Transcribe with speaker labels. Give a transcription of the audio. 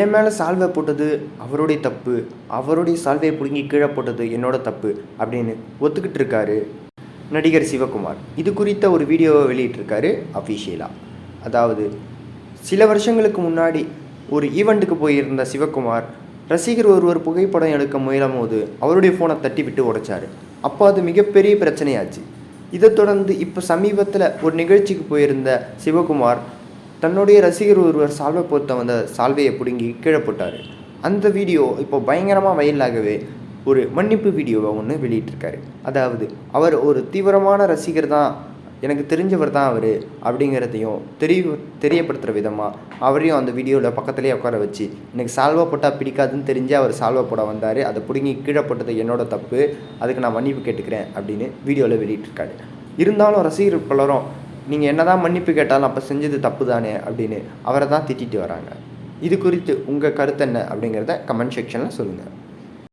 Speaker 1: என் மேலே சால்வை போட்டது அவருடைய தப்பு. அவருடைய சால்வையை பிடுங்கி கீழே போட்டது என்னோட தப்பு அப்படின்னு ஒத்துக்கிட்டு இருக்காரு நடிகர் சிவகுமார். இது குறித்த ஒரு வீடியோவை வெளியிட்டிருக்காரு அஃபிஷியலாக அதாவது சில வருஷங்களுக்கு முன்னாடி ஒரு ஈவெண்ட்டுக்கு போயிருந்த சிவகுமார் ரசிகர் ஒருவர் புகைப்படம் எடுக்க முயலும் போது அவருடைய ஃபோனை தட்டி விட்டு உடைச்சாரு. அப்போ அது மிகப்பெரிய பிரச்சனையாச்சு. இதைத் தொடர்ந்து இப்போ சமீபத்தில் ஒரு நிகழ்ச்சிக்கு போயிருந்த சிவகுமார் தன்னுடைய ரசிகர் ஒருவர் சால்வை பொறுத்த வந்த சால்வையை பிடுங்கி கீழே போட்டார். அந்த வீடியோ இப்போ பயங்கரமாக வயலாகவே ஒரு மன்னிப்பு வீடியோவை ஒன்று வெளியிட்டிருக்காரு. அதாவது அவர் ஒரு தீவிரமான ரசிகர் தான் எனக்கு தெரிஞ்சவர் தான் அவர் அப்படிங்கிறதையும் தெரிய தெரியப்படுத்துகிற விதமாக அவரையும் அந்த வீடியோவில் பக்கத்துலேயே உட்கார வச்சு எனக்கு சால்வா போட்டால் பிடிக்காதுன்னு தெரிஞ்சு அவர் சால்வா போட வந்தார். அதை பிடுங்கி கீழே போட்டது என்னோடய தப்பு. அதுக்கு நான் மன்னிப்பு கேட்டுக்கிறேன் அப்படின்னு வீடியோவில் வெளியிட்டிருக்காரு. இருந்தாலும் ரசிகர் பலரும் நீங்கள் என்ன தான் மன்னிப்பு கேட்டாலும் அப்போ செஞ்சது தப்பு தானே அப்படின்னு அவரை தான் திட்டிட்டு வராங்க. இது குறித்து உங்கள் கருத்து என்ன அப்படிங்கிறத கமெண்ட் செக்ஷனில் சொல்லுங்கள்